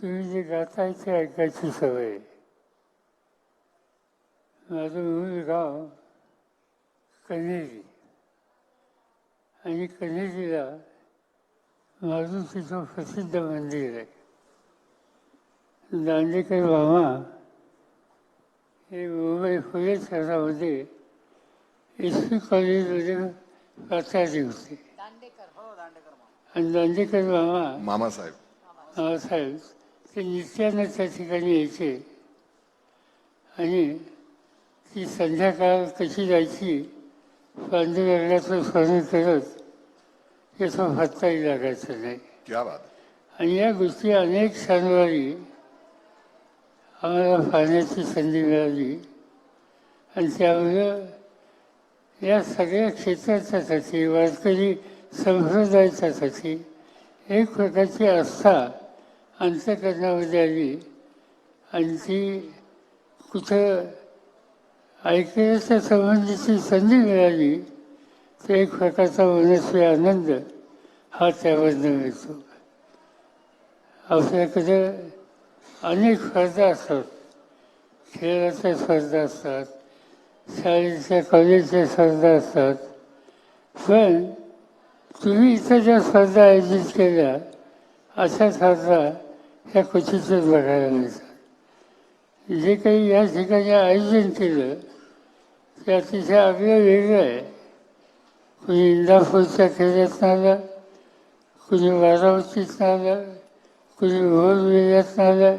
तुम्ही जे गाताय ते ऐकायची सवय. माझं मूळ गाव कन्हेरी. आणि कन्हेरीला मारुतीचं प्रसिद्ध मंदिर आहे. दांडेकर मामा हे मुंबई पुणे शहरामध्ये एस पी कॉलेजमध्ये प्राचार्य होते आणि दांडेकर मामा मामासाहेब बाबासाहेब ते नित्यानं त्या ठिकाणी यायचे. आणि ती संध्याकाळ कशी जायची पांडुरंगाचं स्मरण करत याचं फत्ताही लागायचं नाही. आणि या गोष्टी अनेक शनिवारी आम्हाला पाहण्याची संधी मिळाली. आणि त्यामुळं या सगळ्या क्षेत्राच्यासाठी वारकरी संप्रदायाच्यासाठी एक प्रकारची आस्था अंतकरणामध्ये आली आणि ती कुठं ऐकण्याच्या संबंधीची संधी मिळाली तर एक प्रकारचा मनस्वी आनंद हा त्यामधनं मिळतो. आपल्याकडे अनेक स्पर्धा असतात. खेळाच्या स्पर्धा असतात शाळेच्या कॉलेजच्या स्पर्धा असतात. पण तुम्ही इथं ज्या स्पर्धा आयोजित केल्या अशा स्पर्धा त्या क्वचितच बघायला मिळतात जे काही या ठिकाणी आयोजन केलं ते अतिशय आपलं वेगळं आहे. कुणी इंदापूरच्या खेड्यात आलं कुणी बारामतीत आलं कुणी भोरवेल्यात आलं.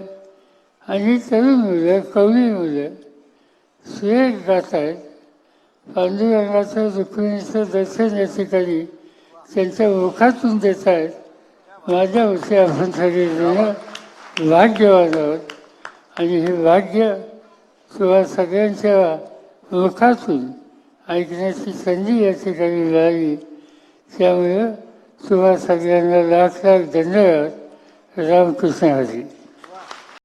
आणि तरुण मुलं कवी मुलं सुरेख गात आहेत. पांडुरंगाचं रुक्मिणीचं दर्शन या ठिकाणी त्यांच्या मुखातून देत आहेत. माझ्या मते आपण सगळेजण भाग्यवान आहोत आणि हे भाग्य किंवा सगळ्यांच्या मुखातून ऐकण्याची संधी या ठिकाणी मिळाली. त्यामुळं तुम्हा सगळ्यांना लाख लाख धन्यवाद. रामकृष्ण हरी.